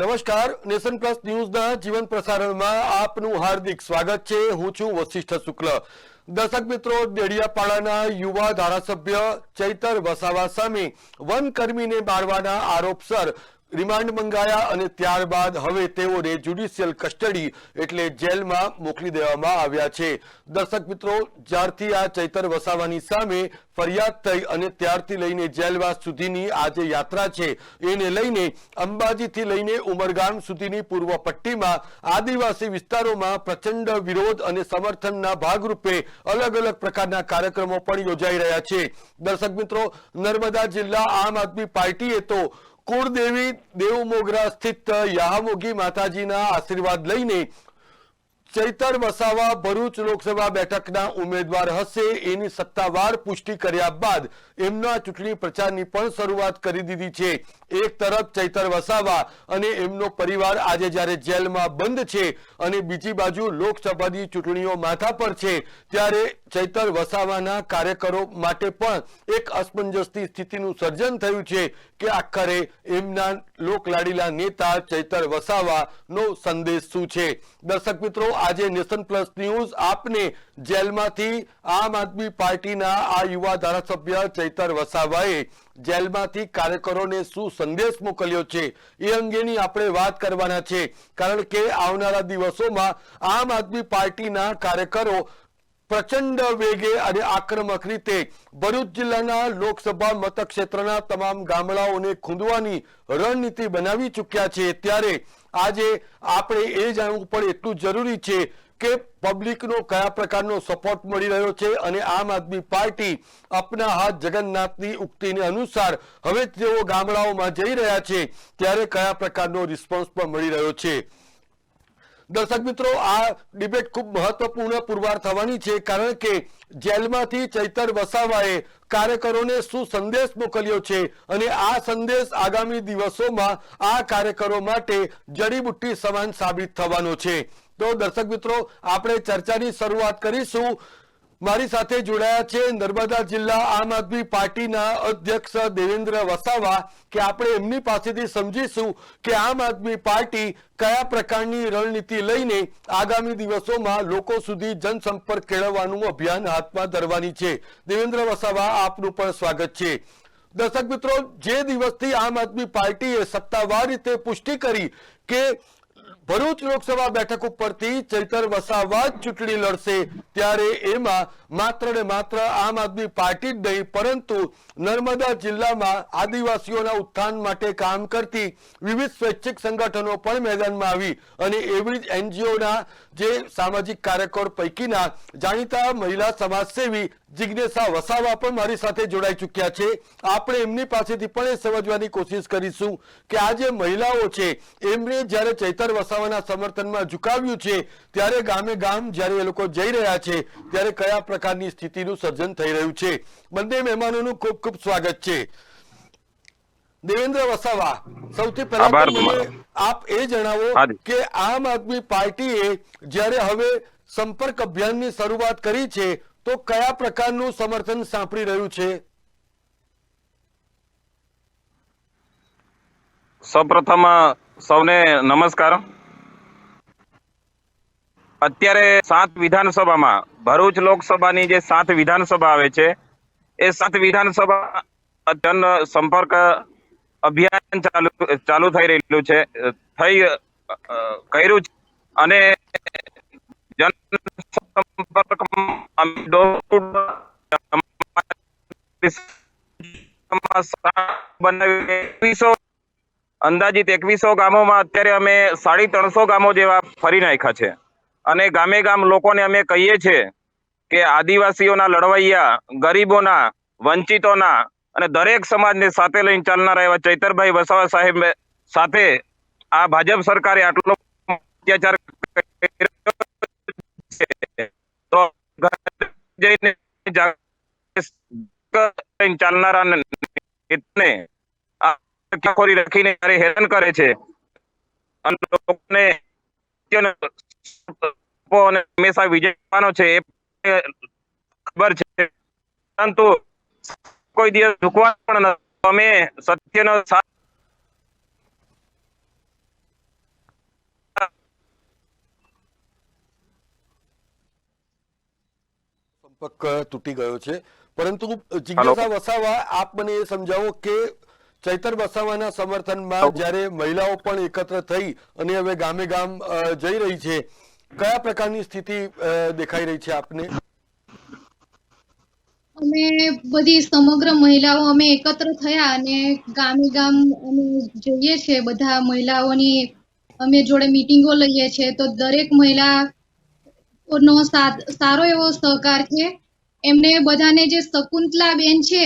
નમસ્કાર, nation plus ન્યૂઝના જીવન પ્રસારણમાં આપનું હાર્દિક સ્વાગત છે. હું છું વશિષ્ઠ શુક્લ. દર્શક મિત્રો, ડેડિયાપાડાના યુવા ધારાસભ્ય ચૈતર વસાવા સામે વનકર્મીને મારવાના આરોપસર રિમાન્ડ મંગાયા અને ત્યારબાદ હવે તેઓને જ્યુડિશિયલ કસ્ટડી એટલે જેલમાં મોકલી દેવામાં આવ્યા છે. દર્શક મિત્રો, જ્યારથી આ ચૈતર વસાવાની સામે ફરિયાદ થઈ અને ત્યારથી લઈને જેલવાસ સુધીની આ જે યાત્રા છે, એને લઈને અંબાજીથી લઈને ઉમરગામ સુધીની પૂર્વ પટ્ટીમાં આદિવાસી વિસ્તારોમાં પ્રચંડ વિરોધ અને સમર્થનના ભાગરૂપે અલગ અલગ પ્રકારના કાર્યક્રમો પણ યોજાઈ રહ્યા છે. દર્શક મિત્રો, નર્મદા જિલ્લા આમ આદમી પાર્ટીએ તો કુળદેવી દેવમોગરા સ્થિત યાહામોગી માતાજીના આશીર્વાદ લઈને ચૈતર વસાવા ભરૂચ લોકસભા બેઠકના ઉમેદવાર હશે. એની સત્તાવાર પુષ્ટિ કર્યા બાદ એમના ચૂંટણી પ્રચારની પણ શરૂઆત કરી દીધી છે. એક તરફ ચૈતર વસાવા અને એમનો પરિવાર આજે જ્યારે જેલમાં બંધ છે અને બીજી બાજુ લોકસભાની ચૂંટણીઓ માથા પર છે, ત્યારે ચૈતર વસાવાના કાર્યકરો માટે પણ એક અસમંજસની સ્થિતિનું સર્જન થયું છે કે આખરે એમના લોકલાડીલા નેતા ચૈતર વસાવાનો સંદેશ શું છે? દર્શક મિત્રો, આજે નેશન પ્લસ ન્યૂઝ આપને જેલમાંથી આમ આદમી પાર્ટીના આ યુવા ધારાસભ્ય ચૈતર વસાવાએ જેલમાંથી કાર્યકરોને શું સંદેશ મોકલ્યો છે એ અંગેની આપણે વાત કરવાના છે. કારણ કે આવનારા દિવસોમાં આમ આદમી પાર્ટીના કાર્યકરો પ્રચંડ વેગે અને આક્રમક રીતે ભરૂચ જિલ્લાના લોકસભા મતક્ષેત્રના તમામ ગામડાઓને ખૂંદવાની રણનીતિ બનાવી ચૂક્યા છે. ત્યારે આજે આપણે એ જાણવું પણ એટલું જરૂરી છે કે પબ્લિકનો કયા પ્રકારનો સપોર્ટ મળી રહ્યો છે અને આમ આદમી પાર્ટી અપના હાથ જગન્નાથની ઉક્તિને અનુસાર હવે તેઓ ગામડાઓમાં જઈ રહ્યા છે. ત્યારે કયા પ્રકારનો રિસ્પોન્સ પણ મળી રહ્યો છે? દર્શક મિત્રો, આ ડિબેટ ખૂબ મહત્વપૂર્ણ પુરવાર થવાની છે, કારણ કે જેલમાંથી ચૈતર વસાવાએ કાર્યકરોને શું સંદેશ મોકલ્યો છે અને આ સંદેશ આગામી દિવસોમાં આ કાર્યકરો માટે જડીબુટ્ટી સમાન સાબિત થવાનો છે. તો દર્શક મિત્રો, આપણે ચર્ચાની શરૂઆત કરીશું. મારી સાથે જોડાયા છે નર્મદા જિલ્લા આમ આદમી પાર્ટીના અધ્યક્ષ દેવેન્દ્ર વસાવા કે આપણે એમની પાસેથી સમજીશું કે આમ આદમી પાર્ટી કયા પ્રકારની રણનીતિ લઈને આગામી દિવસોમાં લોકો સુધી જનસંપર્ક કેળવવાનું અભિયાન હાથમાં ધરવાની છે. દેવેન્દ્ર વસાવા, આપનું પણ સ્વાગત છે. દર્શક મિત્રો, જે દિવસથી આમ આદમી પાર્ટીએ સત્તાવાર રીતે પુષ્ટિ કરી કે ભરૂચ લોકસભા બેઠક ઉપરથી ચૈતર વસાવા ચૂંટણી લડશે. ત્યારે એમાં માત્ર ને માત્ર આમ આદમી પાર્ટી જ નહીં, પરંતુ નર્મદા જિલ્લામાં આદિવાસીઓના ઉત્થાન માટે કામ કરતી વિવિધ સ્વૈચ્છિક સંગઠનો પણ મેદાનમાં આવી. અને એવી જ એનજીઓના જે સામાજિક કાર્યકર પૈકીના જાણીતા મહિલા સમાજસેવી જિજ્ઞેશા વસાવા પણ મારી સાથે જોડાઈ ચૂક્યા છે. આપણે એમની પાસેથી પણ એ સમજવાની કોશિશ કરીશું કે આ જે મહિલાઓ છે એમણે જ્યારે ચૈતર વસાવાના સમર્થનમાં ઝુકાવ્યું છે, ત્યારે ગામે ગામ જ્યારે એ લોકો જઈ રહ્યા છે, ત્યારે કયા પ્રકારની સ્થિતિનું સર્જન થઈ રહ્યું છે? બંને મહેમાનોનું ખૂબ ખૂબ સ્વાગત છે. દેવેન્દ્ર વસાવા સૌથી પહેલા. આપ એ જણાવો કે આમ આદમી પાર્ટીએ જ્યારે હવે સંપર્ક અભિયાનની શરૂઆત કરી છે તો કયા પ્રકારનું સમર્થન સાંપડી રહ્યું છે? સૌપ્રથમ સૌને નમસ્કાર અત્યારે સાત વિધાનસભામાં ભરૂચ લોકસભાની જે સાત વિધાનસભા આવે છે એ સાત વિધાનસભા જન સંપર્ક અભિયાન ચાલુ ચાલુ થઈ રહેલું છે. થઈ કર્યું છે. અને જન અંદાજિત એકવીસો ગામોમાં અત્યારે અમે સાડી ત્રણસો ગામો જેવા ફરી નાખ્યા છે. અને ગામે ગામ લોકોને અમે કહીએ છીએ કે આદિવાસીઓના લડવૈયા, ગરીબોના, વંચિતોના અને દરેક સમાજને સાથે લઈને ચાલનારા એવા ચૈતરભાઈ વસાવા સાહેબ સાથે આ ભાજપ સરકારે આટલો અત્યાચાર રાખીને હેરાન કરે છે હંમેશા વિજય છે એ ખબર છે. પરંતુ કોઈ દિવસ ઝૂકવા પણ અમે સત્યનો સંપર્ક તૂટી ગયો છે. પરંતુ જિજ્ઞાસા વસાવા આપ મને એ સમજાવો કે ચૈતર વસાવાના સમર્થનમાં જ્યારે મહિલાઓ પણ એકત્ર થઈ અને હવે ગામે ગામ જઈ રહી છે કયા પ્રકારની સ્થિતિ દેખાઈ રહી છે આપને? અમે બધી સમગ્ર મહિલાઓ અમે એકત્ર થયા અને ગામે ગામ અમે જઈએ છીએ બધા મહિલાઓની અમે જોડે મીટિંગો લઈએ છીએ તો દરેક મહિલા નો સારો એવો સહકાર છે એમને બધાને જે શકુંતલા બેન છે,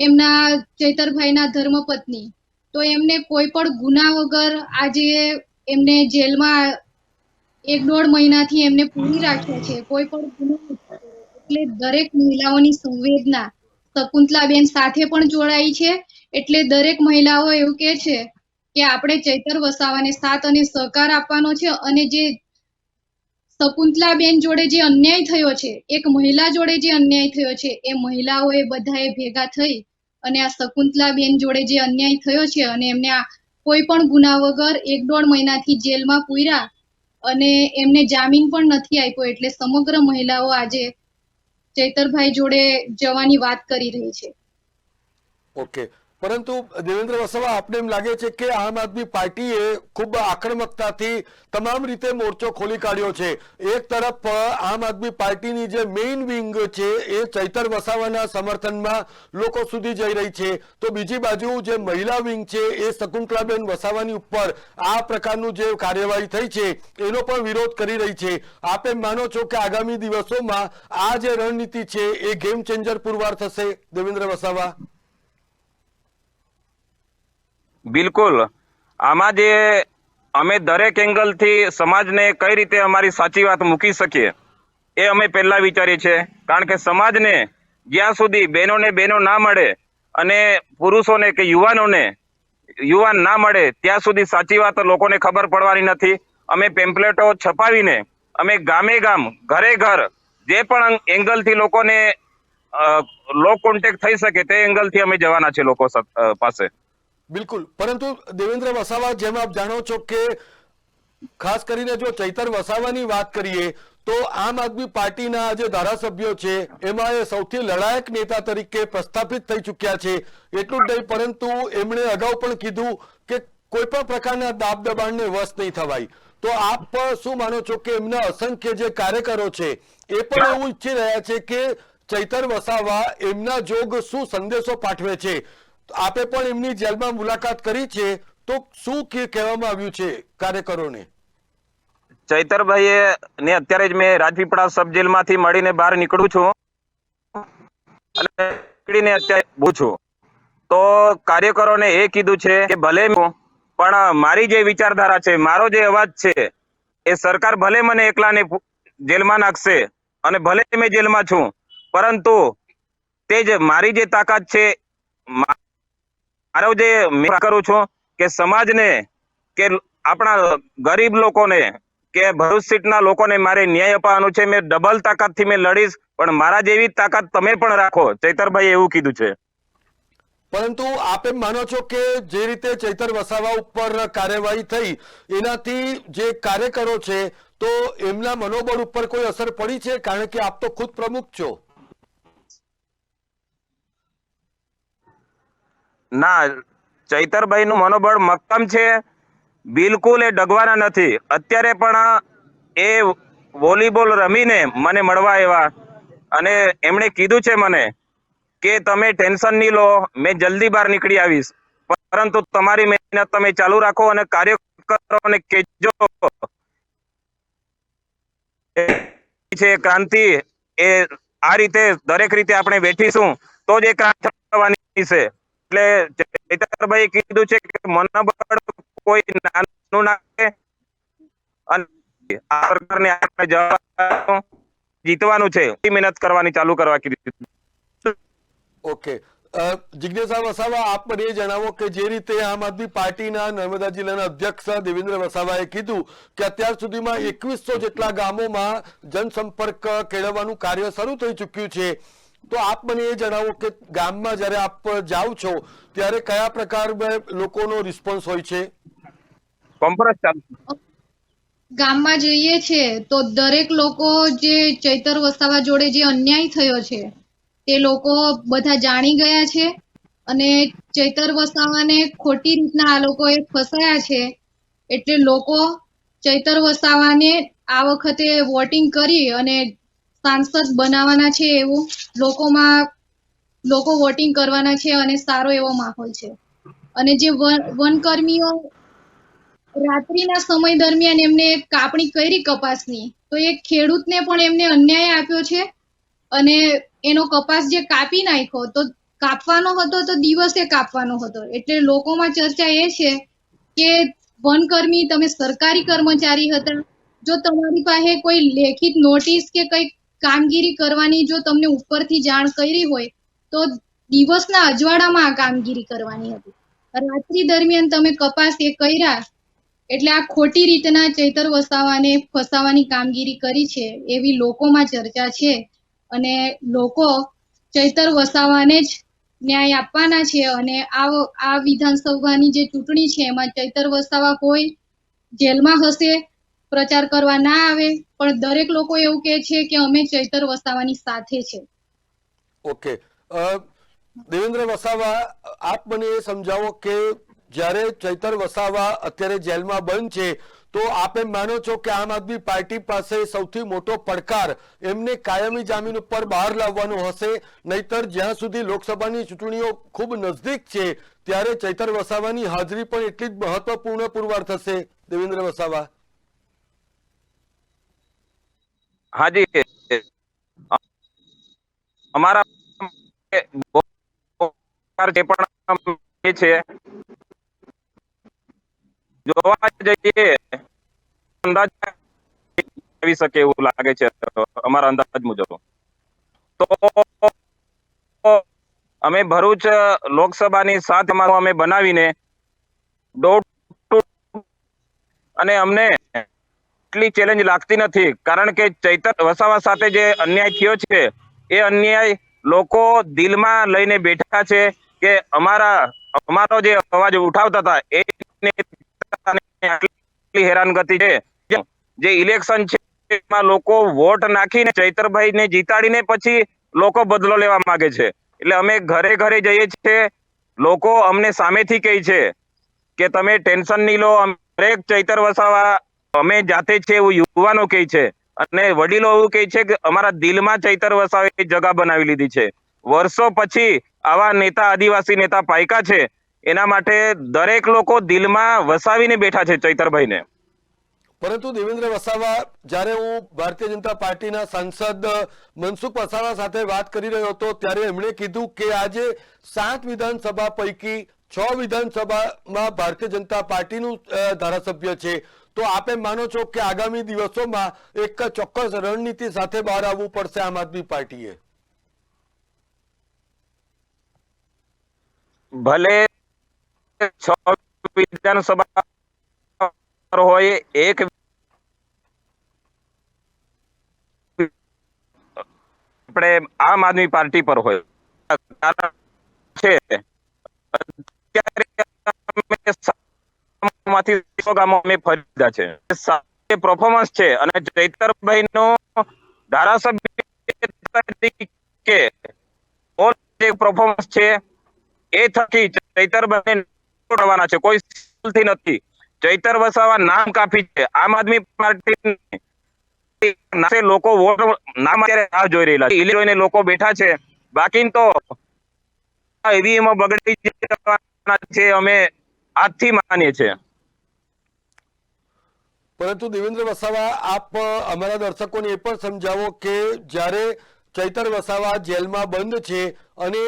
એમના ચૈતરભાઈના ધર્મપત્ની, તો એમને કોઈ પણ ગુના વગર આજે એમને જેલમાં એક દોઢ મહિનાથી એમને પૂરી રાખ્યા છે કોઈ પણ ગુનો. એટલે દરેક મહિલાઓની સંવેદના શકુંતલાબેન સાથે પણ જોડાઈ છે. એટલે દરેક મહિલાઓ એવું કે છે કે આપણે ચૈતર વસાવાને સાથ અને સહકાર આપવાનો છે અને જે શકુંતલાબેન જોડે જે અન્યાય થયો છે, એક મહિલા જોડે જે અન્યાય થયો છે, એ મહિલાઓએ બધાએ ભેગા થઈ અને આ શકુંતલાબેન જોડે જે અન્યાય થયો છે અને એમને આ કોઈ પણ ગુના વગર એક દોઢ મહિનાથી જેલમાં પૂર્યા અને એમને જામીન પણ નથી આપ્યો એટલે સમગ્ર મહિલાઓ આજે ચૈતરભાઈ જોડે જવાની વાત કરી રહી છે. ઓકે. પરંતુ દેવેન્દ્ર વસાવા, આપને એમ લાગે છે કે આમ આદમી પાર્ટીએ ખૂબ આક્રમકતાથી તમામ રીતે મોરચો ખોલી કાઢ્યો છે. એક તરફ આમ આદમી પાર્ટીની જે મેઇન વિંગ છે એ ચૈતર વસાવાના સમર્થનમાં લોકો સુધી જઈ રહી છે. તો બીજી બાજુ જે મહિલા વિંગ છે એ શકુંતલાબેન વસાવાની ઉપર આ પ્રકારનું જે કાર્યવાહી થઈ છે, એનો પણ વિરોધ કરી રહી છે. આપ એમ માનો છો કે આગામી દિવસોમાં આ જે રણનીતિ છે એ ગેમ ચેન્જર પુરવાર થશે? દેવેન્દ્ર વસાવા. બિલકુલ. આમાં જે અમે દરેક એંગલથી સમાજને કઈ રીતે અમારી સાચી વાત મૂકી શકીએ, એ અમે પહેલા વિચારીએ છીએ. કારણ કે સમાજને જ્યાં સુધી બહેનોને બહેનો ના મળે અને પુરુષોને કે યુવાનોને યુવાન ના મળે, ત્યાં સુધી સાચી વાત લોકોને ખબર પડવાની નથી. અમે પેમ્પલેટો છપાવીને, અમે ગામે ગામ, ઘરે ઘર, જે પણ એંગલથી લોકોને લો કોન્ટેક્ટ થઈ શકે તે એંગલથી અમે જવાના છે લોકો પાસે. બિલકુલ. પરંતુ દેવેન્દ્ર વસાવા, જેમ આપ જાણો છો કે ખાસ કરીને જો ચૈતર વસાવાની વાત કરીએ, તો આમ આદમી પાર્ટીના જે ધારાસભ્યો છે, એમાં એ સૌથી લડાયક નેતા તરીકે પ્રસ્થાપિત થઈ ચૂક્યા છે. એટલું જ નહીં, પરંતુ એમણે અગાઉ પણ કીધું કે કોઈ પણ પ્રકારના દાબ દબાણને વશ નહીં થવાય. તો આપ શું માનો છો કે એમના અસંખ્ય જે કાર્યકરો છે, એ પણ એવું ઈચ્છી રહ્યા છે કે ચૈતર વસાવા એમના જોગ શું સંદેશો પાઠવે છે? આપે પણ એમની જેલમાં મુલાકાત કરી છે, તો શું કહેવામાં આવ્યું છે કાર્યકરોને? ચૈતરભાઈએ ને અત્યારે જ મેં રાજપીપળા સબ જેલમાંથી મળીને બહાર નીકળું છું. અને નીકળીને અત્યારે પૂછું તો કાર્યકરોને એ કીધું છે કે ભલે પણ મારી જે વિચારધારા છે, મારો જે અવાજ છે, એ સરકાર ભલે મને એકલાને જેલમાં નાખશે અને ભલે મેં જેલમાં છું, પરંતુ તે જ મારી જે તાકાત છે મારો જે કરું છું કે સમાજને, કે આપણા ગરીબ લોકોને, કે ભરૂચ સીટના લોકોને મારે ન્યાય અપાવવાનો છે. મેં ડબલ તાકાતથી મેં લડીશ, પણ મારા જેવી તાકાત તમે પણ રાખો. ચૈતરભાઈ એવું કીધું છે. પરંતુ આપ એમ માનો છો કે જે રીતે ચૈતર વસાવા ઉપર કાર્યવાહી થઈ, એનાથી જે કાર્યકરો છે, તો એમના મનોબળ ઉપર કોઈ અસર પડી છે? કારણ કે આપ તો ખુદ પ્રમુખ છો. ના, ચૈતરભાઈનું મનોબળ મક્કમ છે. બિલકુલ એ ડગવાના નથી. અત્યારે પણ એ વોલીબોલ રમીને મને મળવા આવ્યા અને એમણે કીધું છે મને કે તમે ટેન્શન નહીં લો, મેં જલ્દી બહાર નીકળી આવીશ. પરંતુ તમારી મહેનત તમે ચાલુ રાખો અને કાર્ય કરો અને કહેજો. છે ક્રાંતિ એ આ રીતે દરેક રીતે આપણે બેઠીશું, તો જ એ ક્રાંતિ થવાની છે. એટલે ચૈતરભાઈ કીધું છે કે મનોબળ કોઈ નાનું નાખે અને આ પ્રકારની આપણે જીતવાનું છે મહેનત કરવાની ચાલુ કરવા કીધું ઓકે. જિજ્ઞેશા વસાવા, આપ મને એ જણાવો કે જે રીતે આમ આદમી પાર્ટીના નર્મદા જિલ્લાના અધ્યક્ષ દેવેન્દ્ર વસાવાએ કીધું કે અત્યાર સુધીમાં એકવીસો જેટલા ગામોમાં જનસંપર્ક કેળવવાનું કાર્ય શરૂ થઈ ચૂક્યું છે. તો આપ મને એ જણાવો કે ગામમાં જ્યારે આપ જાઓ છો ત્યારે કયા પ્રકાર લોકોનો રિસ્પોન્સ હોય છે? ચાલુ ગામમાં જઈએ છે તો દરેક લોકો જે ચૈતર વસાવા જોડે જે અન્યાય થયો છે તે લોકો બધા જાણી ગયા છે અને ચૈતર વસાવાને ખોટી રીતના આ લોકોએ ફસાયા છે એટલે લોકો ચૈતર વસાવાને આ વખતે વોટિંગ કરી અને સાંસદ બનાવવાના છે એવું, લોકોમાં, લોકો વોટિંગ કરવાના છે અને સારો એવો માહોલ છે. અને જે વન, વનકર્મીઓ રાત્રિના સમય દરમિયાન એમને કાપણી કરી કપાસની, તો એ ખેડૂતને પણ એમને અન્યાય આપ્યો છે. અને એનો કપાસ જે કાપી નાખ્યો, તો કાપવાનો હતો તો દિવસે કાપવાનો હતો. એટલે લોકોમાં ચર્ચા એ છે કે વનકર્મી, તમે સરકારી કર્મચારી હતા, જો તમારી પાસે કોઈ લેખિત નોટિસ કે કઈ કામગીરી કરવાની જો તમને ઉપરથી જાણ કરી હોય, તો દિવસના અજવાળામાં આ કામગીરી કરવાની હતી. રાત્રિ દરમિયાન તમે કપાસ એ કર્યા, એટલે આ ખોટી રીતના ચૈતર વસાવાને ફસાવાની કામગીરી કરી છે, એવી લોકોમાં ચર્ચા છે. અને લોકો ચૈતર વસાવાને જ ન્યાય આપવાના છે અને આ આ વિધાનસભાની જે ચૂંટણી છે, એમાં ચૈતર વસાવા હોય જેલમાં હશે પ્રચાર કરવા ના આવે, પણ દરેક લોકો એવું કહે છે કે અમે ચૈતર વસાવાની સાથે છે. ઓકે દેવેન્દ્ર વસાવા, આપ મને એ સમજાવો કે જ્યારે ચૈતર વસાવા અત્યારે જેલમાં બંધ છે, તો આપ માનો છો કે આમ આદમી પાર્ટી પાસે સૌથી મોટો પડકાર એમને કાયમી જામીન ઉપર બહાર લાવવાનો હશે? નહીતર જ્યાં સુધી લોકસભાની ચૂંટણીઓ ખૂબ નજદીક છે, ત્યારે ચૈતર વસાવાની હાજરી પણ એટલી જ મહત્વપૂર્ણ પુરવાર થશે, દેવેન્દ્ર વસાવા. હાજી. અમારા જે પણ છે, જોવા જઈએ, અંદાજ આવી શકે એવું લાગે છે, અમારા અંદાજ મુજબ. તો અમે ભરૂચ લોકસભાની સાત અમારો અમે બનાવીને દોઢ અને અમને એટલી ચેલેન્જ લાગતી નથી. કારણ કે ચૈતર વસાવા સાથે જે અન્યાય થયો છે, એ અન્યાય લોકો દિલમાં લઈને બેઠા છે કે અમારા, અમારો જે અવાજ ઉઠાવતા હતા, એ હેરાનગતિ છે. જે ઇલેક્શન છે, એમાં લોકો વોટ નાખીને ચૈતરભાઈને જીતાડીને પછી લોકો બદલો લેવા માંગે છે. એટલે અમે ઘરે ઘરે જઈએ છીએ. લોકો અમને સામેથી કહે છે કે તમે ટેન્શન નહીં લો દરેક ચૈતર વસાવા અમે જાતે છે એવું યુવાનો કહે છે. અને વડીલો એવું કહે છે કે અમારા દિલમાં ચૈતર વસાવે જગા બનાવી લીધી છે. વર્ષો પછી આવા નેતા, આદિવાસી નેતા પાયકા છે. એના માટે દરેક લોકો દિલમાં વસાવીને બેઠા છે ચૈતરભાઈને. પરંતુ દેવેન્દ્ર વસાવા, જ્યારે હું ભારતીય જનતા પાર્ટીના સાંસદ મનસુખ વસાવા સાથે વાત કરી રહ્યો હતો, ત્યારે એમણે કીધું કે આજે સાત વિધાનસભા પૈકી છ વિધાનસભામાં ભારતીય જનતા પાર્ટીનું ધારાસભ્ય છે. તો આપે માનો છો કે આગામી દિવસોમાં એક ચોક્કસ રણનીતિ સાથે બહાર આવવું પડશે આમ આદમી પાર્ટીએ? ભલે છ વિધાનસભા હોય, એક આપણે આમ આદમી પાર્ટી પર હોય. છે, અત્યારે માંથી સો અમે ફરીદા છે. સાથે પરફોર્મન્સ છે અને ચૈતરભાઈ નો ધારાસભ્ય તરીકે જે પરફોર્મન્સ છે એ થકી ચૈતરભાઈ કરવાના છે. કોઈ થી નથી. ચૈતર વસાવા નામ કાફી છે. આમ આદમી પાર્ટી લોકો વોટ નામ અત્યારે રાહ જોઈ રહેલા છે. જોઈને લોકો બેઠા છે. બાકી તો ઈવીએમ બગડી જવાના છે. અમે આજથી માનીએ છીએ. પરંતુ દેવેન્દ્ર વસાવા, આપ અમારા દર્શકોને એ પણ સમજાવો કે જ્યારે ચૈતર વસાવા જેલમાં બંધ છે અને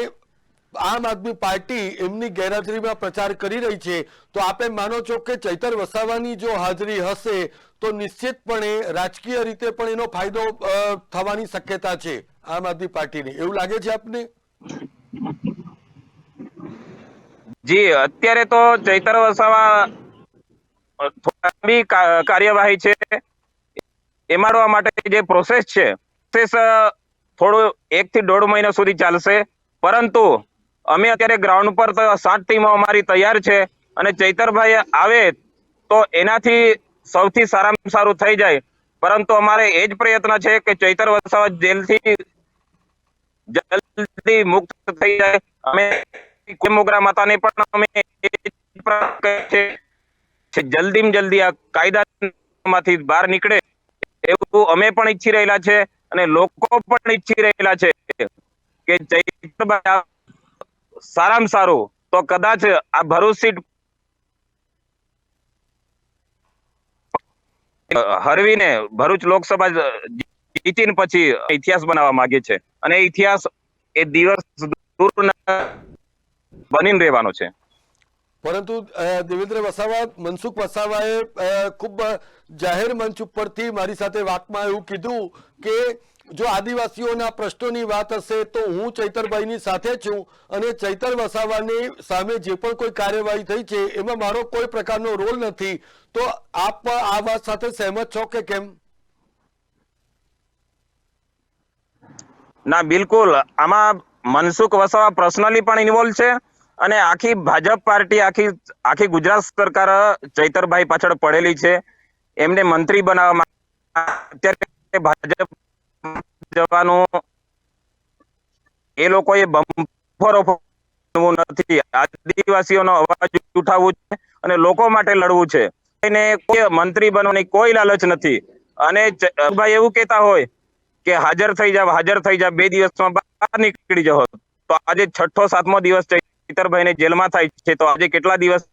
આમ આદમી પાર્ટી એમની ગેરહાજરીમાં પ્રચાર કરી રહી છે, તો આપે માનો છો કે ચૈતર વસાવાની જો હાજરી હશે, તો નિશ્ચિતપણે રાજકીય રીતે પણ એનો ફાયદો થવાની શક્યતા છે આમ આદમી પાર્ટીની. એવું લાગે છે આપને? જી, અત્યારે તો ચૈતર વસાવા લાંબી કાર્યવાહી છે એમાડવા માટે જે પ્રોસેસ છે પ્રોસેસ થોડું એક થી દોઢ મહિના સુધી ચાલશે. પરંતુ, અમે અત્યારે ગ્રાઉન્ડ પર સાત ટીમો અમારી તૈયાર છે અને ચૈતરભાઈ આવે તો એનાથી સૌથી સારામાં સારું થઈ જાય. પરંતુ અમારે એ જ પ્રયત્ન છે કે ચૈતર વસાવા જેલથી જલ્દી મુક્ત થઈ જાય. અમે કોઈ માતાને પણ અમે જલ્દીમાં જલ્દી આ કાયદામાંથી બહાર નીકળે એવું અમે પણ ઈચ્છી રહેલા છે અને લોકો પણ ઈચ્છી રહેલા છે કે ચૈતરભાઈ સારામાં સારું. તો કદાચ આ ભરૂચ સીટ હરવીને ભરૂચ લોકસભા જીતીને પછી ઇતિહાસ બનાવવા માંગે છે. અને ઇતિહાસ એ દિવસ દૂર બનીને રહેવાનો છે. પરંતુ દેવેન્દ્ર વસાવા મનસુખ વસાવાએ ખૂબ જાહેર મંચ ઉપરથી મારી સાથે વાતમાં એવું કીધું કે જો આદિવાસીઓના પ્રશ્નોની વાત હશે તો હું ચૈતરભાઈની સાથે છું અને ચૈતર વસાવાની સામે જે પણ કોઈ કાર્યવાહી થઈ છે એમાં મારો કોઈ પ્રકારનો રોલ નથી. તો આપ આ વાત સાથે સહેમત છો કે કેમ? ના બિલકુલ. આમાં મનસુખ વસાવા પર્સનલી પણ ઇન્વોલ્વ છે. અને આખી ભાજપ પાર્ટી, આખી આખી ગુજરાત સરકાર ચૈતરભાઈ પાછળ પડેલી છે. એમને મંત્રી બનાવવામાં અત્યારે ભાજપ જવાનો એ લોકોએ બમ્ફર નથી. આદિવાસીઓનો અવાજ ઉઠાવવું છે અને લોકો માટે લડવું છે. એને કોઈ મંત્રી બનવાની કોઈ લાલચ નથી. અને ભાઈ એવું કહેતા હોય કે હાજર થઈ જાવ હાજર થઈ જાવ બે દિવસમાં બહાર નીકળી જાવ તો આજે છઠ્ઠો, સાતમો દિવસ ચૈતરભાઈને જેલમાં થાય છે તો આજે કેટલા દિવસ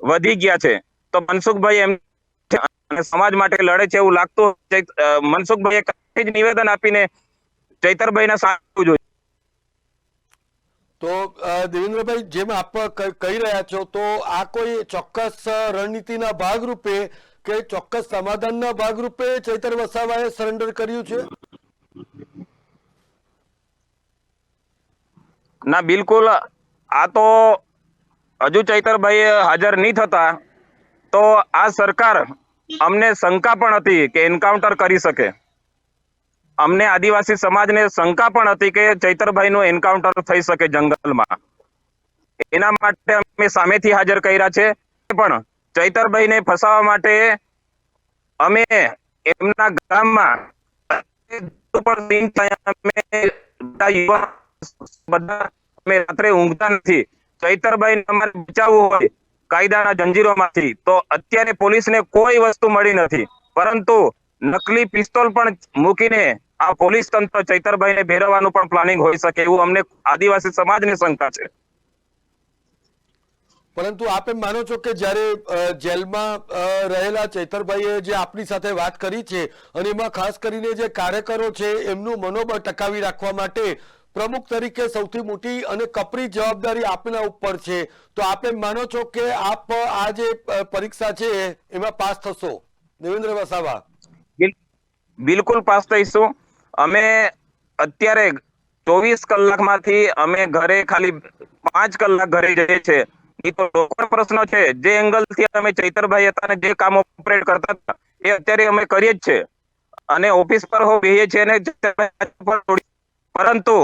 વધી ગયા છે? તો મનસુખભાઈ એમ સમાજ માટે લડે છે એવું લાગતું મનસુખભાઈએ જ નિવેદન આપીને ચૈતરભાઈને સાંભળવું જોઈએ. તો દેવેન્દ્રભાઈ જેમ આપ કહી રહ્યા છો તો આ કોઈ ચોક્કસ રણનીતિના ભાગરૂપે કે ચોક્કસ સમાધાનના ભાગરૂપે ચૈતર વસાવાએ સરેન્ડર કર્યું છે? ના બિલકુલ આ તો હજુ ચૈતરભાઈ હાજર નહીં થતા, તો આ સરકાર અમને શંકા પણ હતી કે એન્કાઉન્ટર કરી શકે. અમને આદિવાસી સમાજને શંકા પણ હતી કે ચૈતરભાઈનું એન્કાઉન્ટર થઈ શકે જંગલમાં. એના માટે અમે સામેથી હાજર કર્યા છે, પણ ચૈતરભાઈને ફસાવવા માટે અમે એમના ગામમાં બધા અમે રાત્રે ઊંઘતા નથી. ચૈતરભાઈ અમારે બચાવવું હોય કાયદાના જંજીરોમાંથી, તો અત્યારે પોલીસને કોઈ વસ્તુ મળી નથી. પરંતુ નકલી પિસ્તોલ પણ મૂકીને આ પોલીસ તંત્ર ચૈતરભાઈને ભેરવવાનું પણ પ્લાનિંગ હોઈ શકે એવું અમને આદિવાસી સમાજને શંકા છે. પરંતુ આપ માનો છો કે જ્યારે જેલમાં રહેલા ચૈતરભાઈએ જે આપની સાથે વાત કરી છે અને એમાં ખાસ કરીને જે કાર્યકરો છે એમનું મનોબળ ટકાવી રાખવા માટે પ્રમુખ તરીકે સૌથી મોટી અને કપરી જવાબદારી આપના ઉપર છે. તો આપ માનો છો કે આપ, આ જે પરીક્ષા છે, એમાં પાસ થશો? દેવેન્દ્ર વસાવા. બિલકુલ પાસ થઈશું. અમે અત્યારે ચોવીસ કલાકમાંથી અમે ઘરે ખાલી પાંચ કલાક ઘરે જઈએ છે. એ તો લોકોનો પ્રશ્ન છે. જે એંગલથી અમે ચૈતરભાઈ હતા અને જે કામ ઓપરેટ કરતા હતા, એ અત્યારે અમે કરીએ જ છે. અને ઓફિસ પર હો બેહીએ છીએ અને પરંતુ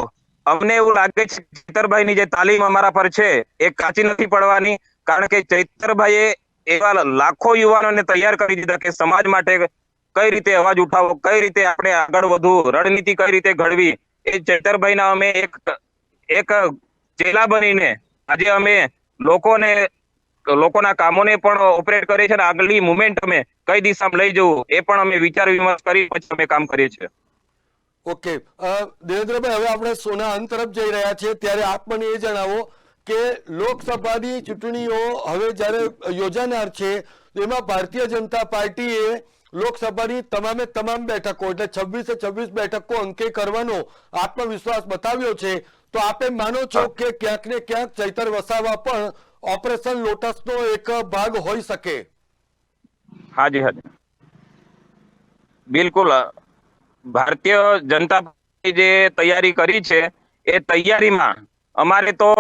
અમને એવું લાગે છે ચૈતરભાઈની જે તાલીમ અમારા પર છે, એ કાચી નથી પડવાની. કારણ કે ચૈતરભાઈએ એવા લાખો યુવાનોને તૈયાર કરી દીધા કે સમાજ માટે કઈ રીતે અવાજ ઉઠાવો કઈ રીતે આપણે આગળ વધવું, રણનીતિ કઈ રીતે ઘડવી, એ ચેતરભાઈના અમે એક એક ચેલા બનીને આજે અમે લોકોને, લોકોના કામોને પણ ઓપરેટ કરીએ છીએ અને આગલી મુમેન્ટ અમે કઈ દિશામાં લઈ જવું, એ પણ અમે વિચાર વિમર્શ કરી પછી અમે કામ કરીએ છીએ. ઓકે. દેવેન્દ્રભાઈ હવે આપણે સોના અંત તરફ જઈ રહ્યા છીએ. ત્યારે આપ મને એ જણાવો કે લોકસભાની ચૂંટણીઓ હવે જ્યારે યોજાનાર છે એમાં ભારતીય જનતા પાર્ટીએ લોકસભાની તમામે તમામ બેઠકો, એટલે છવ્વીસે છવ્વીસ બેઠકો અંકે કરવાનો આત્મવિશ્વાસ બતાવ્યો છે. તો આપે માનો છો કે ક્યાંક ને ક્યાંક ચૈતર વસાવા પણ ઓપરેશન લોટસનો એક ભાગ હોઈ શકે? હાજી હાજી. બિલકુલ ભારતીય જનતા પાર્ટી જે તૈયારી કરી છે, એ તૈયારીમાં અમારે તો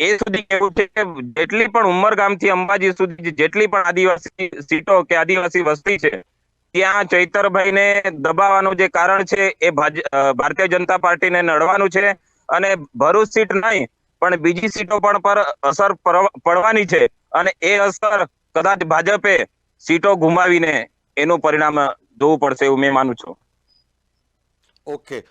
એ સુધી કેવું છે કે જેટલી પણ ઉમરગામથી અંબાજી સુધી જેટલી પણ આદિવાસી સીટો કે આદિવાસી વસ્તી છે, ત્યાં ચૈતરભાઈને દબાવવાનું જે કારણ છે, એ ભારતીય જનતા પાર્ટીને નડવાનું છે અને ભરૂચ સીટ નહીં, પણ બીજી સીટો પણ પર અસર પડવાની છે અને એ અસર કદાચ ભાજપે સીટો ગુમાવીને એનું પરિણામ જોવું પડશે એવું મેં માનું છું. ઓકે.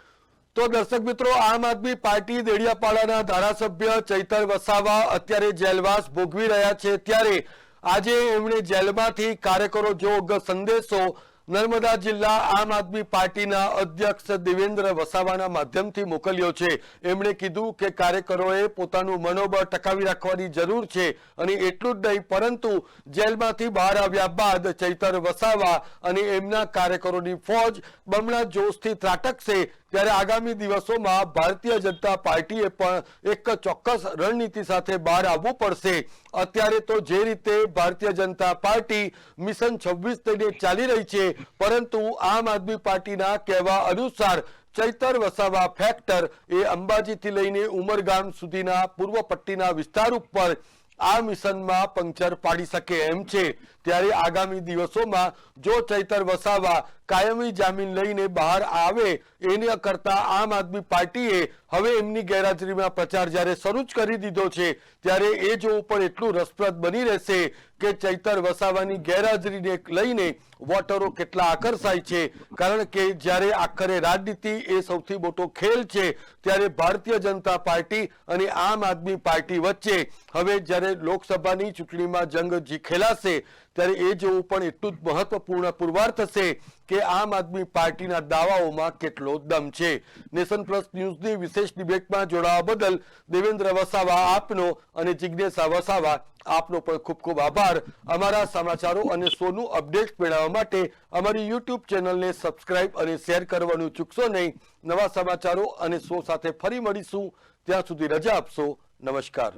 તો દર્શક મિત્રો, આમ આદમી પાર્ટી દેડિયાપાડાના ધારાસભ્ય ચૈતર વસાવા અત્યારે જેલવાસ ભોગવી રહ્યા છે. ત્યારે આજે એમણે જેલમાંથી કાર્યકરો જો સંદેશો નર્મદા જિલ્લા આમ આદમી પાર્ટીના અધ્યક્ષ દેવેન્દ્ર વસાવાના માધ્યમથી મોકલ્યો છે. એમણે કીધું કે કાર્યકરોએ પોતાનું મનોબળ ટકાવી રાખવાની જરૂર છે અને એટલું જ નહીં, પરંતુ જેલમાંથી બહાર આવ્યા બાદ ચૈતર વસાવા અને એમના કાર્યકરોની ફોજ બમણા જોશથી ત્રાટકશે ત્યારે આગામી દિવસોમાં ભારતીય જનતા પાર્ટીએ પણ એક ચોક્કસ રણનીતિ સાથે બહાર આવવું પડશે. અત્યારે તો જે રીતે ભારતીય જનતા પાર્ટી મિશન છવ્વીસ લઈને ચાલી રહી છે, પરંતુ આમ આદમી પાર્ટીના કહેવા અનુસાર ચૈતર વસાવા ફેક્ટર એ અંબાજીથી લઈને ઉમરગામ સુધીના પૂર્વ પટ્ટીના વિસ્તાર ઉપર આ મિશનમાં પંક્ચર પાડી શકે એમ છે. ત્યારે આગામી દિવસોમાં જો ચૈતર વસાવા કાયમી જામીન લઈને બહાર આવે એને કરતા આમ આદમી પાર્ટીએ હવે એમની ગેરહાજરીમાં પ્રચાર જ્યારે શરૂ જ કરી દીધો છે, ત્યારે એ જોવું પણ એટલું રસપ્રદ બની રહેશે કે ચૈતર વસાવાની ગેરહાજરીને લઈને વોટરો કેટલા આકર્ષાય છે. કારણ કે જ્યારે આખરે રાજનીતિ એ સૌથી મોટો ખેલ છે, ત્યારે ભારતીય જનતા પાર્ટી અને આમ આદમી પાર્ટી વચ્ચે હવે જ્યારે લોકસભાની ચૂંટણીમાં જંગ ખેલાશે ત્યારે એ જોવું પણ એટલું જ મહત્વપૂર્ણ પુરવાર થશે કે આમ આદમી પાર્ટીના દાવાઓમાં કેટલો દમ છે. નેશન પ્લસ ન્યૂઝની વિશેષ ડિબેટમાં જોડાવા બદલ દેવેન્દ્ર વસાવા આપનો અને જિજ્ઞેશા વસાવા આપનો પણ ખૂબ ખૂબ આભાર. અમારા સમાચારો અને શોનું અપડેટ મેળવવા માટે અમારી યુટ્યુબ ચેનલને સબસ્ક્રાઇબ અને શેર કરવાનું ચૂકશો નહીં. નવા સમાચારો અને શો સાથે ફરી મળીશું. ત્યાં સુધી રજા આપશો. નમસ્કાર.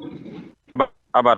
આભાર.